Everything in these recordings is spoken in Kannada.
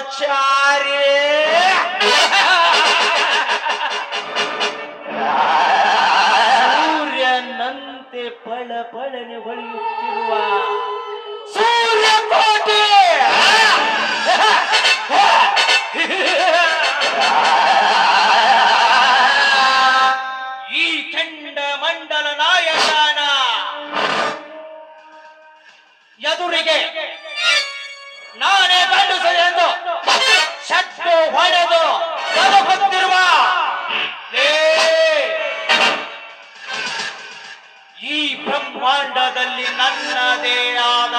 Acharya. ಈ ಬ್ರಹ್ಮಾಂಡದಲ್ಲಿ ನನ್ನದೇ ಆದ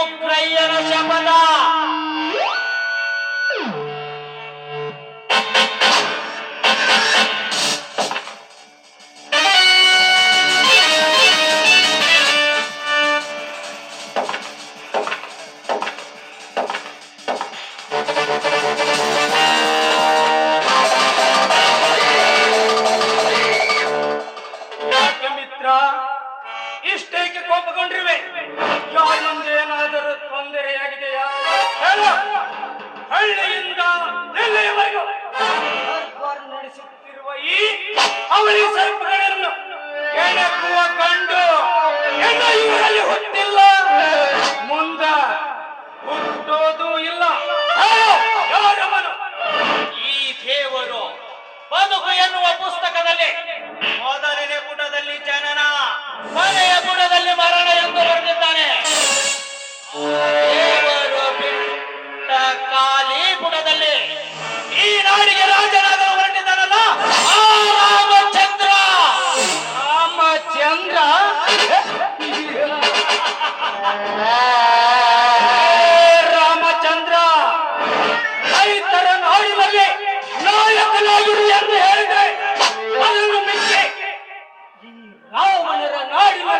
মুখ রাইয়া রসা পাতা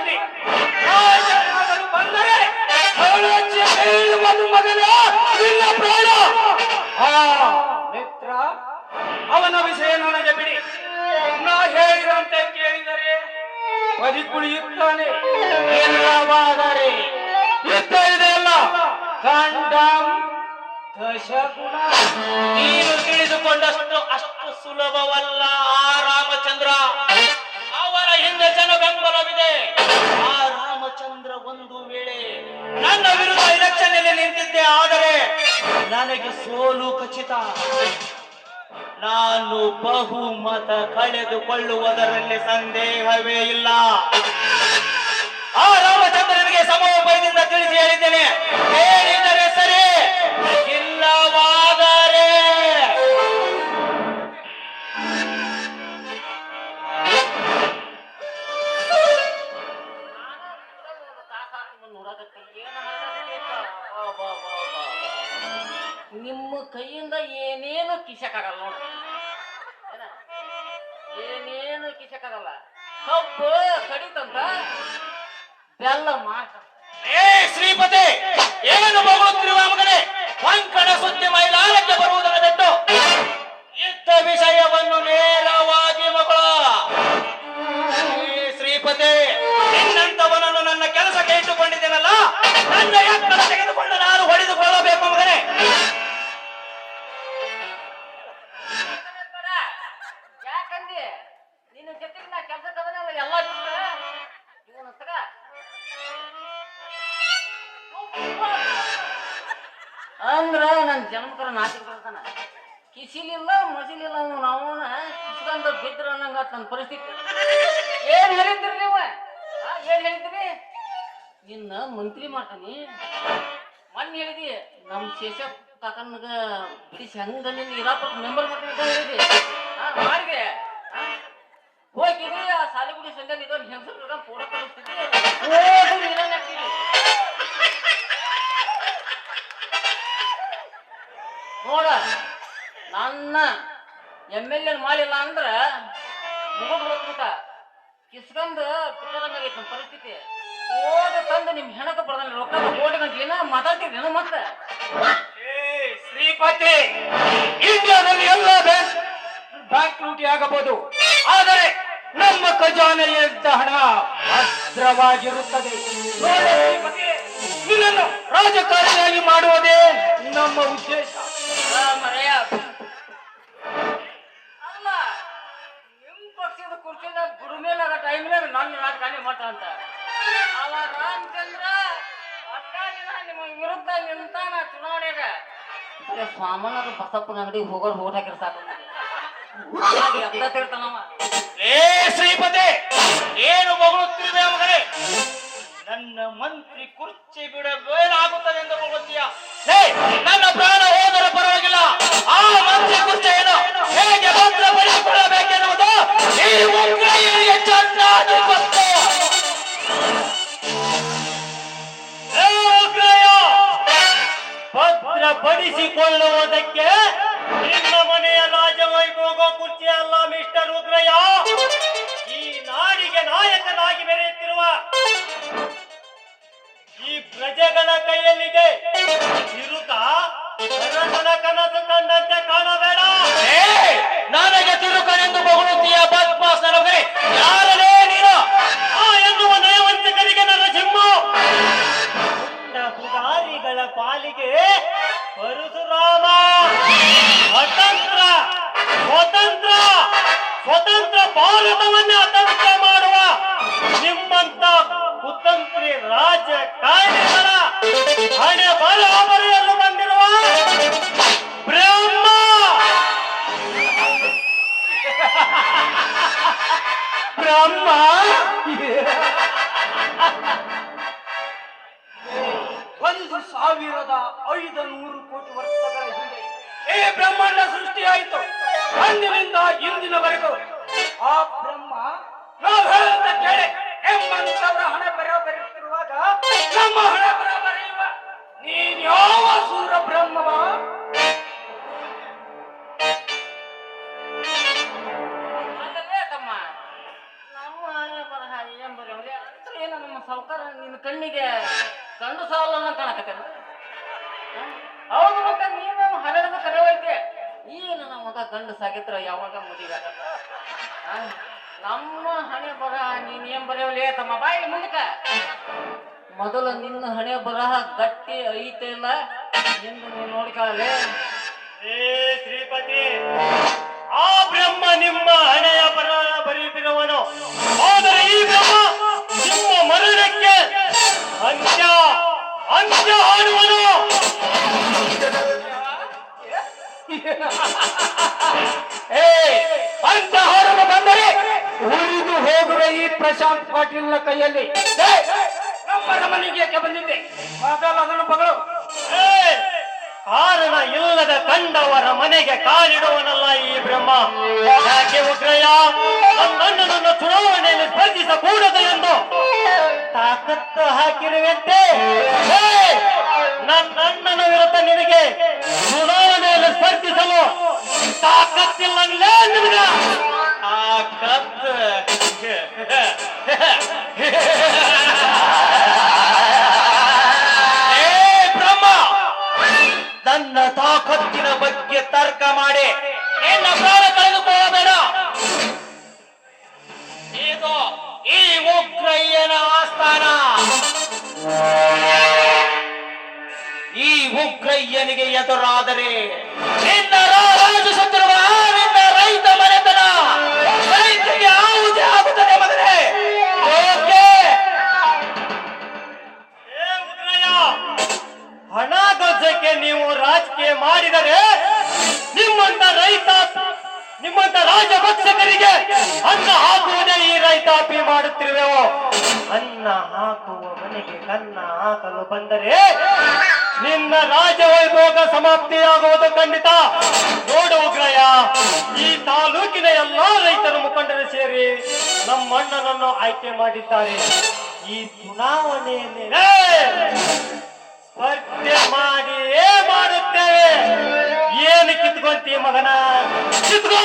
ಕ್ಷೇತ್ರದಲ್ಲಿ ಬಂದರೆ ಅವಳು ಜೈಲು ಬಂದು ನಿನ್ನ ಪ್ರಾಣ. ಮಿತ್ರ, ಅವನ ವಿಷಯ ನನಗೆ ಬಿಡಿ. ನಾ ಹೇಳಿದಂತೆ ಕೇಳಿದರೆ ಬದುಕುಳಿಯುತ್ತಾನೆ. ಎಲ್ಲವಾದರೆ ಯುದ್ಧ ಇದೆ ಅಲ್ಲ. ಕಂಡಂ ದಶಗುಣ. ನೀನು ತಿಳಿದುಕೊಂಡಷ್ಟು ಅಷ್ಟು ಸುಲಭವಲ್ಲ, ಆ ರಾಮಚಂದ್ರ. ಅವರ ಹಿಂದೆ ಜನ ಬೆಂಬಲವಿದೆ ಚಂದ್ರ ಒಂದು ವೇಳೆ ನನ್ನ ವಿರುದ್ಧ ಎಲೆಕ್ಷನ್ನಲ್ಲಿ ನಿಂತಿದ್ದೆ, ಆದರೆ ನನಗೆ ಸೋಲು ಖಚಿತ. ನಾನು ಬಹುಮತ ಕಳೆದುಕೊಳ್ಳುವುದರಲ್ಲಿ ಸಂದೇಹವೇ ಇಲ್ಲ. ಆ ಬೆಲ್ಲ ಮಾಟ ಏ, ಶ್ರೀಪತಿ ಏನು ಮಗುತ್ತಿರುವ ಮಗನೇ? ಕಂಕಣ ಸುದ್ದಿ ಮೈಲಾರಕ್ಕೆ ಬರುವುದನ್ನು ಬಿಟ್ಟು ಇದ್ದ ವಿಷಯವನ್ನು ನೇರವಾಗಿ ಮಗಳ. ಶ್ರೀಪತಿ ನಿನ್ನಂತವನನ್ನು ನನ್ನ ಕೆಲಸಕ್ಕೆ ಇಟ್ಟುಕೊಂಡಿದ್ದೇನಲ್ಲ? ನನ್ನ ತೆಗೆದುಕೊಂಡು ಜನ್ಮಕರ ನಾಚಿಕೆ ಬರ್ತಾನ ಕಿಸಿಲಿಲ್ಲ, ಮಸಿಲಿಲ್ಲ ಅವ್ನು ಅವನ ಬಿದ್ರ ಅನ್ನಂಗ ನನ್ನ ಪರಿಸ್ಥಿತಿ. ಏನ್ ಹೇಳಿದ್ರಿ ನೀವ? ಏನ್ ಹೇಳಿದ್ರಿ? ನಿನ್ನ ಮಂತ್ರಿ ಮಾಡ್ತಾನಿ. ಮೊನ್ನೆ ಹೇಳಿದಿ, ನಮ್ ಶೇಷ ಕಾಕನ್ಗ ಬಿಡಿಸಿ ಹಂಗ ನಿನ್ನ ಇರಾಪುರ ಮೆಂಬರ್ ಮಾಡ್ತೀನಿ ಮಾಡಿದೆ. ಹೋಗಿದ್ರಿ ಆ ಸಾಲಿಗುಡಿ ಸಂಜೆ ಇದೊಂದು ಹೆಂಗಸರು ಫೋಟೋ ಕಳಿಸ್ತಿದ್ದೆ ನೋಡ, ನನ್ನ ಎಂ ಎಲ್ ಎನ್ ಮಾಡಿಲ್ಲ ಅಂದ್ರ ಮುಗಿದು ಹೋಗ್ಬಿಟ್ಟ. ಕಿಸ್ಕಂದು ಬಿಟ್ಟದಂಗಾಗೈತೆ ನಮ್ಮ ಪರಿಸ್ಥಿತಿ. ಓದ ತಂದು ನಿಮ್ ಹೆಣಕ ಬರ್ದಲ್ಲ, ರೊಕ್ಕ ಕೋಟಿ ಗಂಟೆ ಏನ ಮಾತಾಡ್ತಿದ್ದೇನು ಮತ್ತೆ? ಶ್ರೀಪತಿ, ಇಂಡಿಯಾದಲ್ಲಿ ಎಲ್ಲ ಬ್ಯಾಂಕ್ ಲೂಟಿ ಆಗಬಹುದು. ಆದರೆ ನಮ್ಮ ಖಜಾನೆಯಂತ ಹಣ ಭದ್ರವಾಗಿರುತ್ತದೆ. ಇದನ್ನು ರಾಜಕಾರಣಿಯಾಗಿ ಮಾಡುವುದೇ ನಮ್ಮ ಉದ್ದೇಶ. ಸ್ವಾಮನಗ ಬಸಪ್ಪನ ಅಂಗಡಿ ಹೋಗೋರು ಹೋಟ್ ಹಾಕಿರ್ ಸಾಕು. ಎಲ್ಲ ತಿಳ್ತಾನವ ಏ, ಶ್ರೀಪತಿ, ಏನು ಮಗಳುತ್ತಿರುವೆ ಮಗನೇ? ನನ್ನ ಮಂತ್ರಿ ಕುರ್ಚಿ ಬಿಡಬೇಕಾಗುತ್ತದೆ ಎಂದು ಮಗುತ್ತೀಯ ಹೇ ನನ್ನ ಪ್ರಾಣ ಹೋದರೆ ಪರವಾಗಿಲ್ಲ. ಆ ಮಂತ್ರಿ ಏನು? ಹೇಗೆ ಭದ್ರಪಡಿಸಿಕೊಳ್ಳಬೇಕೆನ್ನುವುದು ಈ ಉಗ್ರರಿಗೆ ಚೆನ್ನಾಗಿ ಭದ್ರಪಡಿಸಿಕೊಳ್ಳುವುದಕ್ಕೆ ನಿಮ್ಮ ಮನೆಯ ರಾಜವೈಭೋಗ ಕುರ್ಚಿ ಅಲ್ಲ ಮಿಸ್ಟರ್ ಉಗ್ರಯ್ಯ. ಬ್ರಹ್ಮ ಒಂದು ಸಾವಿರದ ಐದು ನೂರು ಕೋಟಿ ವರ್ಷಗಳ ಹಿಂದೆ ಈ ಬ್ರಹ್ಮಾಂಡ ಸೃಷ್ಟಿಯಾಯಿತು. ಅಂದಿನಿಂದ ಇಂದಿನವರೆಗೂ ಆ ಬ್ರಹ್ಮ ನಾವು ಹೇಳುತ್ತ ಕೇಳಿ, ಎಂಬಂತವರ ಹಣೆ ಬರ ಬರೆಯುತ್ತಿರುವಾಗ ನಮ್ಮ ಹಣ ಬರ ಬರೆಯುವ, ನೀನ್ ಯಾವ ಸೂರ ಬ್ರಹ್ಮವ? ಸಾವುಕಾರ ನಿನ್ನ ಕಣ್ಣಿಗೆ ಗಂಡು ಸಾಲನ್ನ ಕಾಣಕತ್ತೇನ ಹೌದು ಮತ್ತೆ ನೀನು ಹರಡದ ಕರವೈತೆ ಈ ನನ್ನ ಮಗ ಗಂಡು ಸಾಗಿದ್ರ ಯಾವಾಗ ಮುದಿಗ ನಮ್ಮ ಹಣೆ ಬರ, ನೀನ್ ಏನ್ ಬರೆಯವಲೇ? ತಮ್ಮ ಬಾಯಿ ಮುಂದಕ. ಮೊದಲು ನಿನ್ನ ಹಣೆ ಬರ, ಗಟ್ಟಿ ಐತೆ ಇಲ್ಲ ಎಂದು ನೋಡ್ಕೊಳ್ಳಲೇ ಏ ಶ್ರೀಪತಿ, ಆ ಬ್ರಹ್ಮ ನಿಮ್ಮ ಹಣೆಯ ಬರ ಬರೆಯುತ್ತಿರುವನು. ಆದರೆ ಈ ಬ್ರಹ್ಮ ನಿಮ್ಮ ಮರಣಕ್ಕೆ ಅಂತ್ಯ ಅಂತ್ಯ ಹಾಡುವನು ಏ ಹಾರಲು ಬಂದರೆ ಉಳಿದು ಹೋಗುವ ಈ ಪ್ರಶಾಂತ್ ಪಾಟೀಲ್ನ ಕೈಯಲ್ಲಿ. ರಮಣಿಗೆ ಬಂದಿದ್ದೆ? ಅದನ್ನು ಮಗಳು ಕಾರಣ ಇಲ್ಲದ ಕಂಡವರ ಮನೆಗೆ ಕಾಲಿಡುವನಲ್ಲ ಈ ಬ್ರಹ್ಮ. ಯಾಕೆ ಉಗ್ರಯ್ಯ? ನನ್ನನ್ನು ಚುನಾವಣೆಯಲ್ಲಿ ಸ್ಪರ್ಧಿಸಕೂಡದು ಎಂದು ತಾಕತ್ತು ಹಾಕಿರುವಂತೆ ನನ್ನ ಅಣ್ಣನ ವಿರುದ್ಧ ನಿನಗೆ ಚುನಾವಣೆಯಲ್ಲಿ ಸ್ಪರ್ಧಿಸಲು ತಾಕತ್ತಿಲ್ಲ ನಿನಗ? ತಾಕತ್ತು. ಬ್ರಹ್ಮ, ನನ್ನ ತಾಕತ್ತಿನ ಬಗ್ಗೆ ತರ್ಕ यानी कि तो रात रे। ಸಮಾಪ್ತಿಯಾಗುವುದು ಖಂಡಿತ. ನೋಡು ಉಗ್ರಯ್ಯ, ಈ ತಾಲೂಕಿನ ಎಲ್ಲಾ ರೈತರ ಮುಖಂಡರು ಸೇರಿ ನಮ್ಮ ಅಣ್ಣನನ್ನು ಆಯ್ಕೆ ಮಾಡಿದ್ದಾರೆ. ಈ ಚುನಾವಣೆಯಲ್ಲಿ ಸ್ಪರ್ಧೆ ಮಾಡಿ ಮಾಡುತ್ತೇವೆ. ಏನು ಕಿತ್ಕೊಂತೀ ಮಗನ? ಕಿತ್ಕೋ!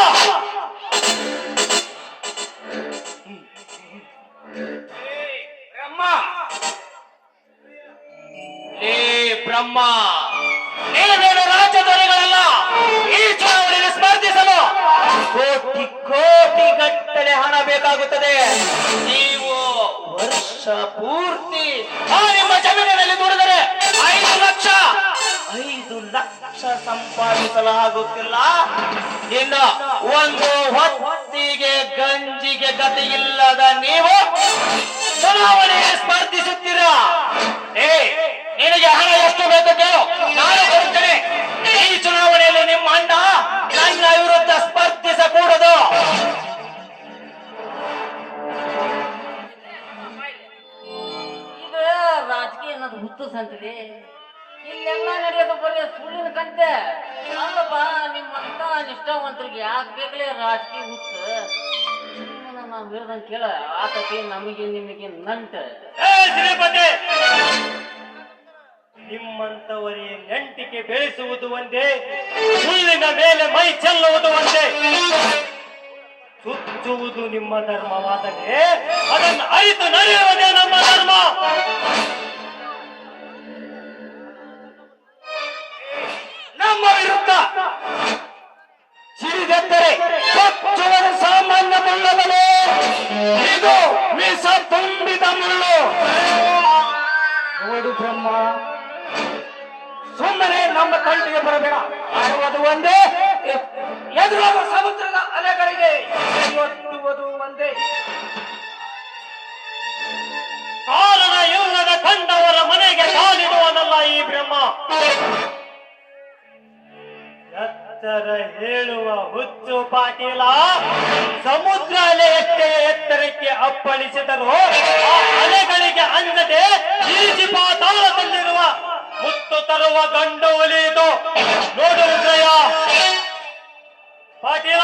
ಬ್ರಹ್ಮ. ಬ್ರಹ್ಮ. ಹಣ ಬೇಕಾಗುತ್ತದೆ ನೀವು ವರ್ಷ ಪೂರ್ತಿ ಆ ನಿಮ್ಮ ಜಮೀನಿನಲ್ಲಿ ದುಡಿದರೆ ಐದು ಲಕ್ಷ ಐದು ಲಕ್ಷ ಸಂಪಾದಿಸಲಾಗುತ್ತಿಲ್ಲ. ಇನ್ನು ಒಂದು ಹೊತ್ತಿಗೆ ಗಂಜಿಗೆ ಗತಿ ಇಲ್ಲದ ನೀವು ಚುನಾವಣೆ ಸ್ಪರ್ಧಿಸುತ್ತೀರಾ? ಏ ನಿನಗೆ ಹಣ ಎಷ್ಟು ಬೇಕು ನಾನು ಸಂತಿದೆ ಇಲ್ಲೆಲ್ಲ ನಡೆಯೋದು ಬರೀ ಸುಳ್ಳಿನ ಕಂತೆ. ಅಲ್ಲಪ್ಪ ನಿಮ್ಮಂತ ನಿಷ್ಠಾವಂತರಿಗೆ ಯಾಕೆ ಬೇಕಲೇ ರಾಜಕೀಯ ಹುಟ್ಟು ನಾವು ಹೇಳ್ದಂಗೆ ಕೇಳ, ಆತಕ್ಕೆ ನಮಗೆ ನಿಮಗೆ ನಂಟ. ಏ ನಂಟಿಕೆ ನಿಮ್ಮಂತವರೇ ನೆಂಟಿಕೆ ಬೆಳೆಸುವುದು ಒಂದೇ ಸುಳ್ಳಿನ ಮೇಲೆ ಮೈ ಚೆಲ್ಲುವುದು ಒಂದೇ. ಸುತ್ತುವುದು ನಿಮ್ಮ ಧರ್ಮವಾದರೆ ಅದನ್ನು ಅರಿತು ನಡೆಯುವುದೇ ನಮ್ಮ ಧರ್ಮ. ನಮ್ಮ ವಿರುದ್ಧ ಸಿಡಿದೆದ್ದರೆ ಕೊಚ್ಚುವುದು ಸಾಮಾನ್ಯ ಮುಳ್ಳವನು ಇದು ಮೀಸ ತುಂಬಿದ ಮುಳ್ಳು. ನೋಡು ಬ್ರಹ್ಮ. ಸುಮ್ಮನೆ ನಮ್ಮ ತಂಟಿಗೆ ಬರಬೇಡ. ಆಡುವುದು ಒಂದೇ. ಎದುರಾಗ ಸಮುದ್ರದ ಅಲೆಗಳಿಗೆ ಒತ್ತುವುದು ಒಂದೇ. ಕಾರಣ ಇಲ್ಲದ ಕಂಡವರ ಮನೆಗೆ ಕಾಲಿಡುವನಲ್ಲ ಈ ಬ್ರಹ್ಮ. ಎತ್ತರ ಹೇಳುವ ಹುಚ್ಚು ಪಾಟೀಲ ಸಮುದ್ರ ಅಲೆ ಎಷ್ಟೇ ಎತ್ತರಕ್ಕೆ ಅಪ್ಪಳಿಸಿದರು. ಆ ಅಲೆಗಳಿಗೆ ಅಂಜದೆ ಈಜಿ ಪಾತಾಳದಲ್ಲಿರುವ ಮುತ್ತು ತರುವ ಗಂಡು ಒಲಿಯಿತು ನೋಡು ಪಾಟೀಲ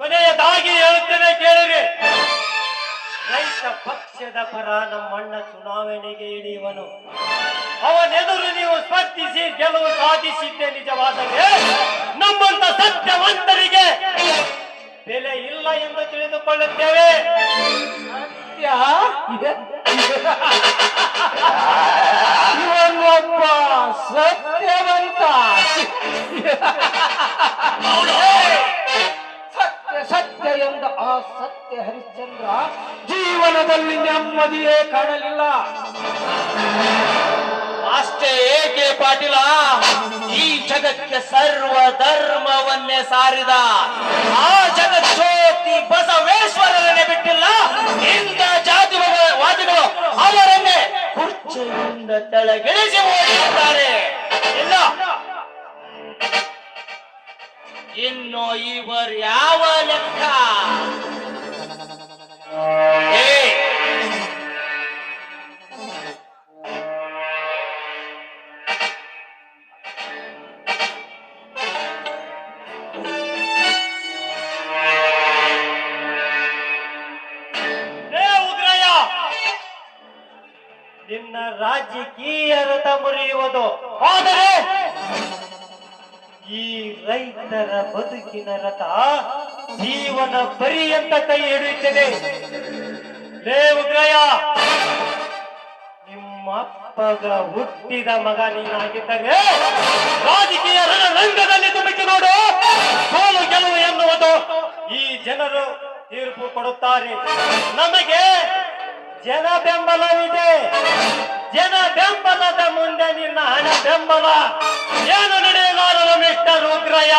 ಕೊನೆಯದಾಗಿ ಹೇಳುತ್ತೇನೆ ಕೇಳಿರಿ. ರೈತ ಪಕ್ಷದ ಪರ ನಮ್ಮಣ್ಣ ಚುನಾವಣೆಗೆ ಇಳಿಯುವನು. ಸಾಧಿಸಿದ್ದೆ ನಿಜವಾದರೆ ನಮ್ಮಂತ ಸತ್ಯವಂತರಿಗೆ ಬೆಲೆ ಇಲ್ಲ ಎಂದು ತಿಳಿದುಕೊಳ್ಳುತ್ತೇವೆ. ಇವನೊಬ್ಬ ಸತ್ಯವಂತ. ಸತ್ಯ ಸತ್ಯ ಎಂದ ಆ ಸತ್ಯ ಹರಿಶ್ಚಂದ್ರ ಜೀವನದಲ್ಲಿ ನೆಮ್ಮದಿಯೇ ಕಾಣಲಿಲ್ಲ. ಅಷ್ಟೇ ಜಗಕ್ಕೆ ಸರ್ವ ಧರ್ಮವನ್ನೇ ಸಾರಿದ ಆ ಜಗಜ್ಯೋತಿ ಬಸವೇಶ್ವರರನ್ನೇ ಬಿಟ್ಟಿಲ್ಲ ಇಂಥ ಜಾತಿ ವಾದಿಗಳು ಅವರನ್ನೇ ಕುರ್ಚಿಯಿಂದ ತಳಗಿಳಿಸಿ ಇಲ್ಲ. ಇನ್ನು ಇವರು ಯಾವ ಲೆಕ್ಕ? ರಾಜಕೀಯ ರಥ ಮುರಿಯುವುದು. ಆದರೆ ಈ ರೈತರ ಬದುಕಿನ ರಥ ಜೀವನ ಪರ್ಯಂತ ಕೈ ಹಿಡಿಯುತ್ತದೆ. ದೇವಗ್ರಯ ನಿಮ್ಮ ನಿಮ್ಮಪ್ಪಗ ಹುಟ್ಟಿದ ಮಗ ನೀನಾಗಿದ್ದರೆ ರಾಜಕೀಯ ರಂಗದಲ್ಲಿ ತುಮಕಿ ನೋಡು. ಸೋಲು ಗೆಲುವು ಎನ್ನುವುದು ಈ ಜನರು ತೀರ್ಪು ಕೊಡುತ್ತಾರೆ. ನಮಗೆ ಜನ ಬೆಂಬಲವಿದೆ. ಜನ ಬೆಂಬಲದ ಮುಂದೆ ನಿನ್ನ ಹಣ ಬೆಂಬಲ. ಏನು ನಡೆಯಲಾರರು ಮಿಸ್ಟರ್ ಉಗ್ರಯ್ಯ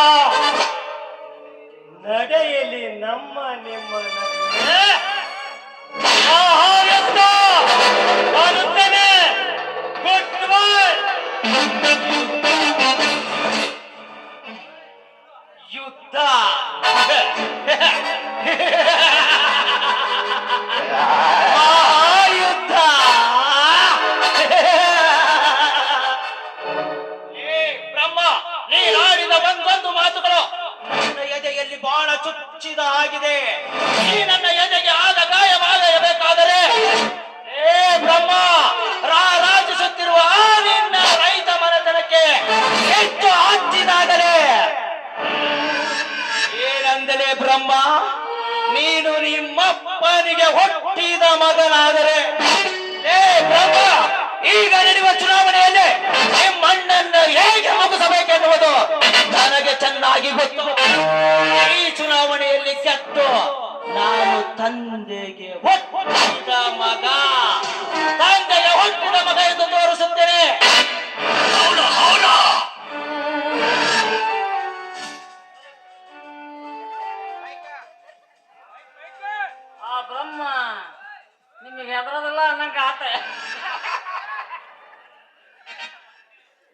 ನಡೆಯಲಿ ನಮ್ಮ ನಿಮ್ಮ ನಡುವೆ ಗೊತ್ತು ಈ ಚುನಾವಣೆಯಲ್ಲಿ ಗೆದ್ದು ನಾನು ತಂದೆಗೆ ಹುಟ್ಟಿದ ಮಗ. ತಂದೆಗೆ ಹುಟ್ಟಿದ ಮಗ ಎಂದು ತೋರಿಸುತ್ತೇನೆ. ಆ ಬ್ರಹ್ಮ ನಿಮಗೆ ಹೆದರೋದಿಲ್ಲ ಅನ್ನಂಗ ಆತ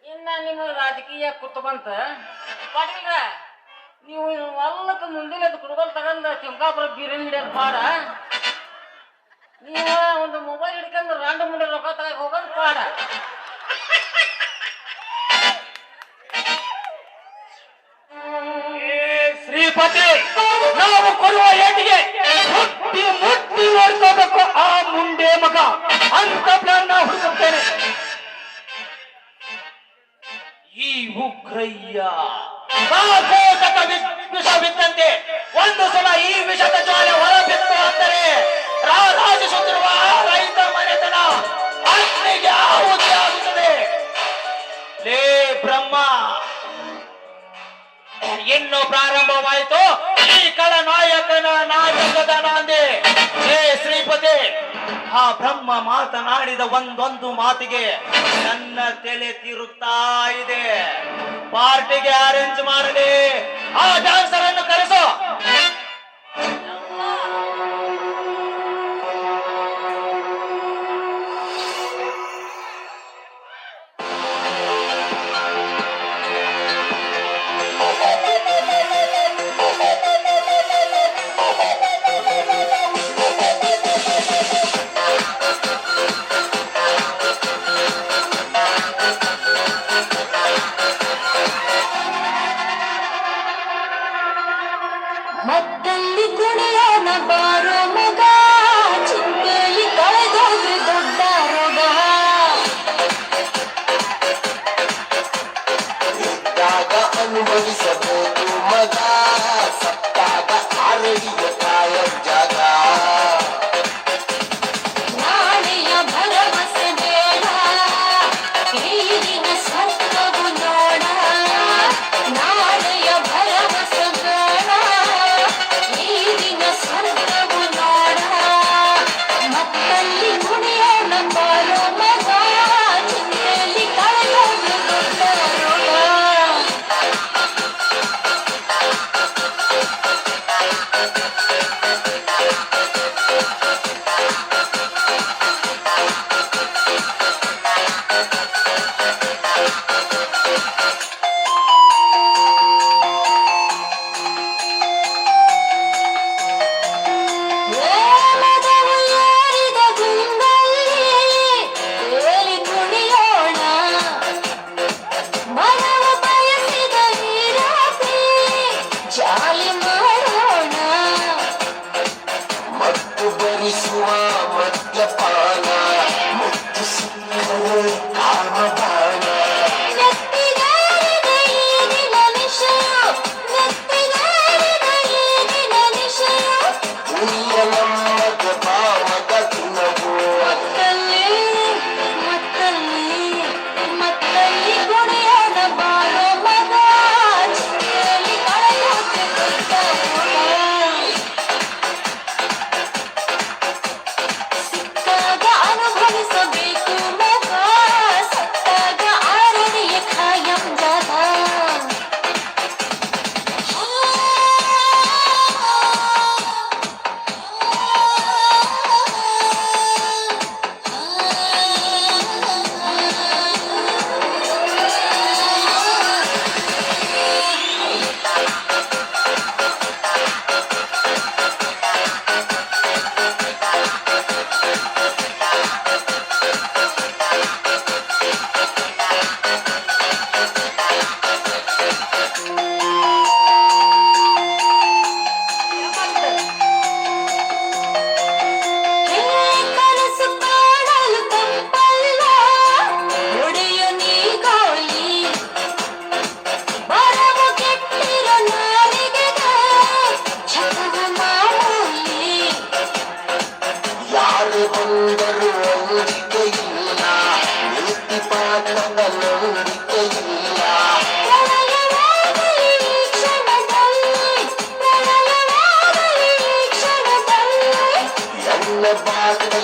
ಇನ್ನ ನಿಮ್ಮ ರಾಜಕೀಯ ಕುತ್ತು ಬಂತ. ಪಾಟೀಲ್ರ ನೀವು ಅಲ್ಲಕ್ಕ ಮುಂದಿನ ಕುಡುಗಲ್ ತಗೊಂಡ ಚಿಂಕಾಪುರ ಬೀರನ್ ಹಿಡಿಯೋದು ಪಾಡ ನೀವು ಒಂದು ಮೊಬೈಲ್ ಹಿಡ್ಕೊಂಡು ರಾಂಡ ಮುಂಡೆ ರೊಕ್ಕ ತಗಕ್ ಹೋಗೋದು ಪಾಡ ಏ ಶ್ರೀಪತಿ ನಾವು ಕೊಡುವ ಏಟಿಗೆ ಮುಟ್ಟಿ ಮುಟ್ಟಿ ನೋಡ್ಕೋಬೇಕು ಆ ಮುಂಡೆ ಮಗ. ಅಂತ ಪ್ಲಾನ್ ನಾವು ಹುಡುಕುತ್ತೇನೆ ಈ ಉಗ್ರಯ್ಯ. ಕಾಕೋಟಕ ವಿಷ- ಬಿದ್ದಂತೆ. ಒಂದು ಸಲ ಈ ವಿಷದ ಜ್ವಾಲೆ ಹೊರಬಿತ್ತು ಅಂದರೆ ರಾರಾಜಿಸುತ್ತಿರುವ ರೈತ ಮನೆತನ ಅಗ್ನಿಗೆ ಆಹುತಿ ಆಗುತ್ತದೆ ಲೇ ಬ್ರಹ್ಮ, ಇನ್ನು ಪ್ರಾರಂಭವಾಯಿತು. ಈ ಕಳ ನಾಯಕನ ನಾಟಕದ ನಾಂದಿ. ಹೇ ಶ್ರೀಪತಿ, ಆ ಬ್ರಹ್ಮ ಮಾತನಾಡಿದ ಒಂದೊಂದು ಮಾತಿಗೆ ನನ್ನ ತಲೆ ತಿರುತ್ತಾ ಇದೆ. ಪಾರ್ಟಿಗೆ ಅರೇಂಜ್ ಮಾಡಲಿ ಆ ಡಾನ್ಸರ್ ಅನ್ನು ಕರೆಸು. bala bala